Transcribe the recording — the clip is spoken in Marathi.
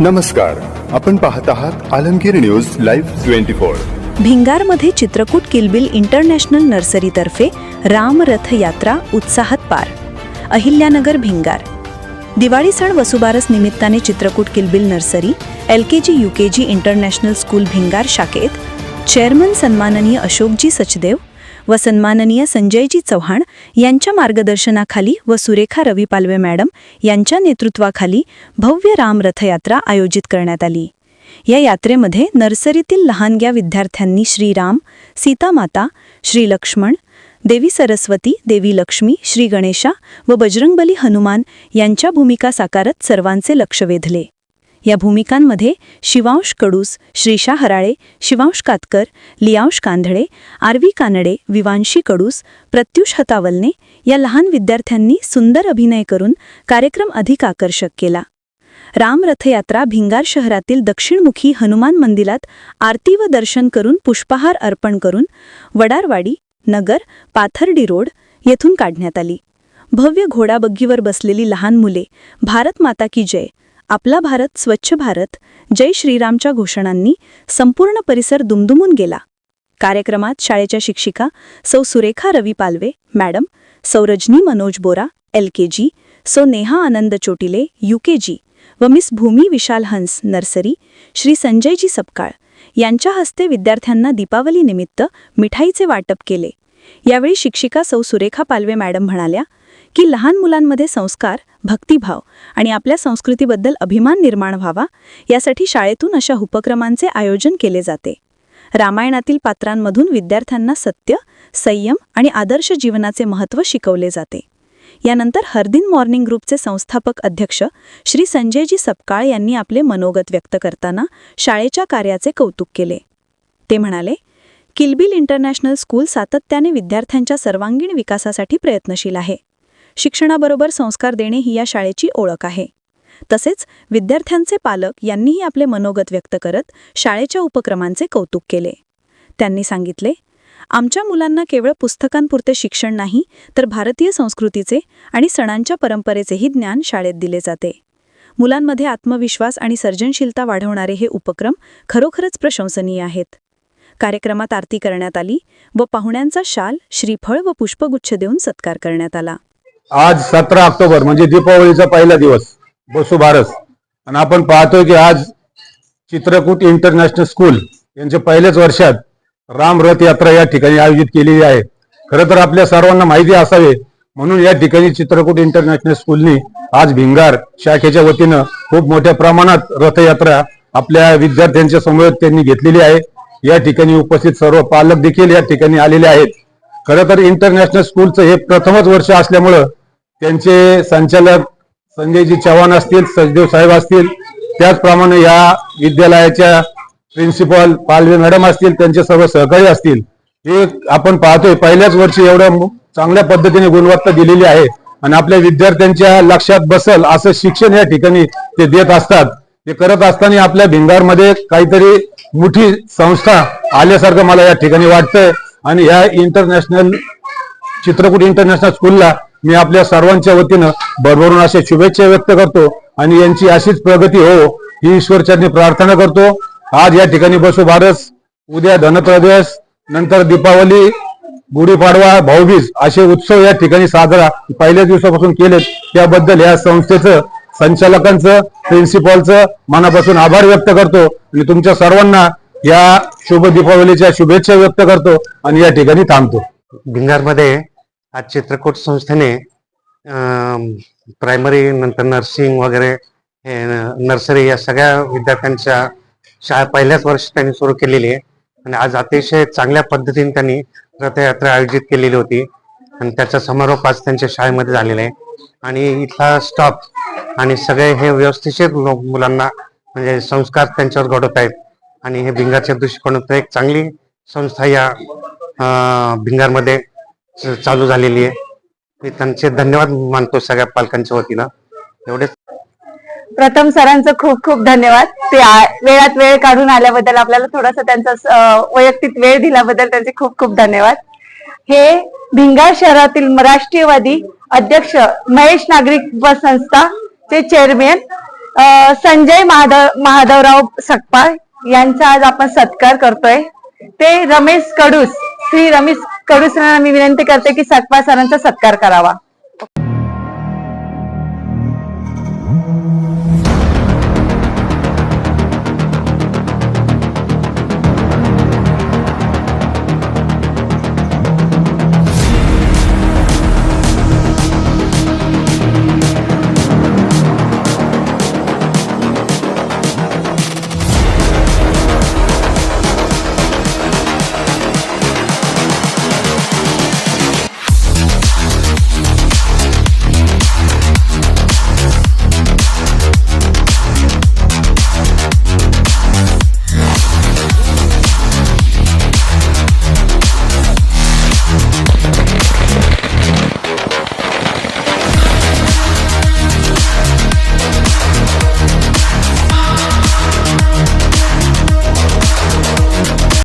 नमस्कार. आपण पाहत आहात Alamgir news live twenty four. भिंगारमध्ये Chitrakoot Kilbil international नर्सरीतर्फे राम रथ यात्रा उत्साहात पार. अहिल्यानगर भिंगार. दिवाळी सण वसुबारस निमित्ताने Chitrakoot Kilbil nursery L K G U K G international school Bhingar शाखेत चेअरमन सन्माननीय अशोकजी सचदेव व सन्माननीय संजयजी चव्हाण यांच्या मार्गदर्शनाखाली व सुरेखा रवी पालवे मॅडम यांच्या नेतृत्वाखाली भव्य राम रथयात्रा आयोजित करण्यात आली. या यात्रेमध्ये नर्सरीतील लहानग्या विद्यार्थ्यांनी श्रीराम सीतामाता श्री लक्ष्मण देवी सरस्वती देवी लक्ष्मी श्री गणेशा व बजरंगबली हनुमान यांच्या भूमिका साकारत सर्वांचे लक्ष वेधले. या भूमिकांमध्ये शिवांश कडूस श्रीशा हराळे शिवांश कातकर लियांश कांधळे आरवी कानडे विवांशी कडूस प्रत्युष हतावलने या लहान विद्यार्थ्यांनी सुंदर अभिनय करून कार्यक्रम अधिक आकर्षक केला. राम रथयात्रा भिंगार शहरातील दक्षिणमुखी हनुमान मंदिरात आरती व दर्शन करून पुष्पहार अर्पण करून वडारवाडी नगर पाथर्डी रोड येथून काढण्यात आली. भव्य घोडाबग्गीवर बसलेली लहान मुले भारत माता की जय आपला भारत स्वच्छ भारत जय श्रीरामच्या घोषणांनी संपूर्ण परिसर दुमदुमून गेला. कार्यक्रमात शाळेच्या शिक्षिका सौ सुरेखा रवी पालवे मॅडम सौ Rajani Manoj Bora L K G सौ Neha Anand Chotile U K G व मिस भूमी विशाल हंस नर्सरी श्री संजयजी सपकाळ यांच्या हस्ते विद्यार्थ्यांना दीपावलीनिमित्त मिठाईचे वाटप केले. यावेळी शिक्षिका सौ सुरेखा पालवे मॅडम म्हणाल्या की लहान मुलांमध्ये संस्कार भक्तिभाव आणि आपल्या संस्कृतीबद्दल अभिमान निर्माण व्हावा यासाठी शाळेतून अशा उपक्रमांचे आयोजन केले जाते. रामायणातील पात्रांमधून विद्यार्थ्यांना सत्य संयम आणि आदर्श जीवनाचे महत्त्व शिकवले जाते. यानंतर हरदिन मॉर्निंग ग्रुपचे संस्थापक अध्यक्ष श्री संजयजी सपकाळ यांनी आपले मनोगत व्यक्त करताना शाळेच्या कार्याचे कौतुक केले. ते म्हणाले किलबिल इंटरनॅशनल स्कूल सातत्याने विद्यार्थ्यांच्या सर्वांगीण विकासासाठी प्रयत्नशील आहे. शिक्षणाबरोबर संस्कार देणे ही या शाळेची ओळख आहे. तसेच विद्यार्थ्यांचे पालक यांनीही आपले मनोगत व्यक्त करत शाळेच्या उपक्रमांचे कौतुक केले. त्यांनी सांगितले आमच्या मुलांना केवळ पुस्तकांपुरते शिक्षण नाही तर भारतीय संस्कृतीचे आणि सणांच्या परंपरेचेही ज्ञान शाळेत दिले जाते. मुलांमध्ये आत्मविश्वास आणि सर्जनशीलता वाढवणारे हे उपक्रम खरोखरच प्रशंसनीय आहेत. कार्यक्रमात आरती करण्यात आली व पाहुण्यांचा शाल श्रीफळ व पुष्पगुच्छ देऊन सत्कार करण्यात आला. आज सतरा ऑक्टोबर म्हणजे दीपावलीचा पहिला दिवस बसू भारत. आणि आपण पाहतोय की आज चित्रकूट इंटरनॅशनल स्कूल यांच्या पहिल्याच वर्षात राम रथ यात्रा या ठिकाणी आयोजित केलेली आहे. खरं तर आपल्या सर्वांना माहिती असावे म्हणून या ठिकाणी चित्रकूट इंटरनॅशनल स्कूलनी आज भिंगार शाखेच्या वतीनं खूप मोठ्या प्रमाणात रथयात्रा आपल्या विद्यार्थ्यांच्या समोर त्यांनी घेतलेली आहे. या ठिकाणी उपस्थित सर्व पालक देखील या ठिकाणी आलेले आहेत. खरं तर इंटरनॅशनल स्कूलचं हे प्रथमच वर्ष असल्यामुळं त्यांचे संचालक संजयजी चव्हाण असतील सचदेव साहेब असतील त्याचप्रमाणे या विद्यालयाच्या प्रिन्सिपल पालवे मॅडम असतील त्यांचे सर्व सहकारी असतील. हे आपण पाहतोय पहिल्याच वर्षी एवढ्या चांगल्या पद्धतीने गुणवत्ता दिलेली आहे आणि आपल्या विद्यार्थ्यांच्या लक्षात बसल असं शिक्षण या ठिकाणी ते देत असतात. ते करत असताना आपल्या भिंगारमध्ये काहीतरी मोठी संस्था आल्यासारखं मला या ठिकाणी वाटतंय. आणि ह्या इंटरनॅशनल चित्रकूट इंटरनॅशनल स्कूलला मी आपल्या सर्वांच्या वतीनं भरभरून अशा शुभेच्छा व्यक्त करतो आणि यांची अशीच प्रगती हो ही ईश्वरचरणी प्रार्थना करतो. आज या ठिकाणी बसू बारस उद्या धनत्रयोदश नंतर दीपावली गुढीपाडवा भाऊबीज असे उत्सव या ठिकाणी साजरा पहिल्या दिवसापासून केलेत. त्याबद्दल या संस्थेचं संचालकांचं प्रिन्सिपॉलचं मनापासून आभार व्यक्त करतो आणि तुमच्या सर्वांना या शुभ दीपावलीच्या शुभेच्छा व्यक्त करतो आणि या ठिकाणी थांबतो. भिंगारमध्ये आज चित्रकूट संस्थेने प्रायमरी नंतर नर्सिंग वगैरे हे नर्सरी या सगळ्या विद्यार्थ्यांच्या शाळा पहिल्याच वर्षी त्यांनी सुरू केलेली आहे. आणि आज अतिशय चांगल्या पद्धतीने त्यांनी रथयात्रा आयोजित केलेली होती. आणि त्याचा समारोप आज त्यांच्या शाळेमध्ये झालेला आहे. आणि इथला स्टाफ आणि सगळे हे व्यवस्थिशीर मुलांना म्हणजे संस्कार त्यांच्यावर घडवत आहेत. आणि हे भिंगारच्या दृष्टिकोनातून एक चांगली संस्था या भिंगारमध्ये चालू झालेली आहे. मी त्यांचे धन्यवाद मानतो सगळ्या पालकांच्या वतीनं. एवढेच प्रथम सरांचं खूप खूप धन्यवाद. ते वेळात वेळ काढून आल्याबद्दल आपल्याला थोडासा त्यांचा वैयक्तिक वेळ दिल्याबद्दल त्यांचे खूप खूप धन्यवाद. हे भिंगार शहरातील राष्ट्रीयवादी अध्यक्ष महेश नागरिक व संस्था चे चेअरमॅन संजय महादेव महादेवराव सकपाळ यांचा आज आपण सत्कार करतोय. ते रमेश कडूस श्री रमेश कडू सरांना मी विनंती करते की सकपा सरांचा सत्कार करावा.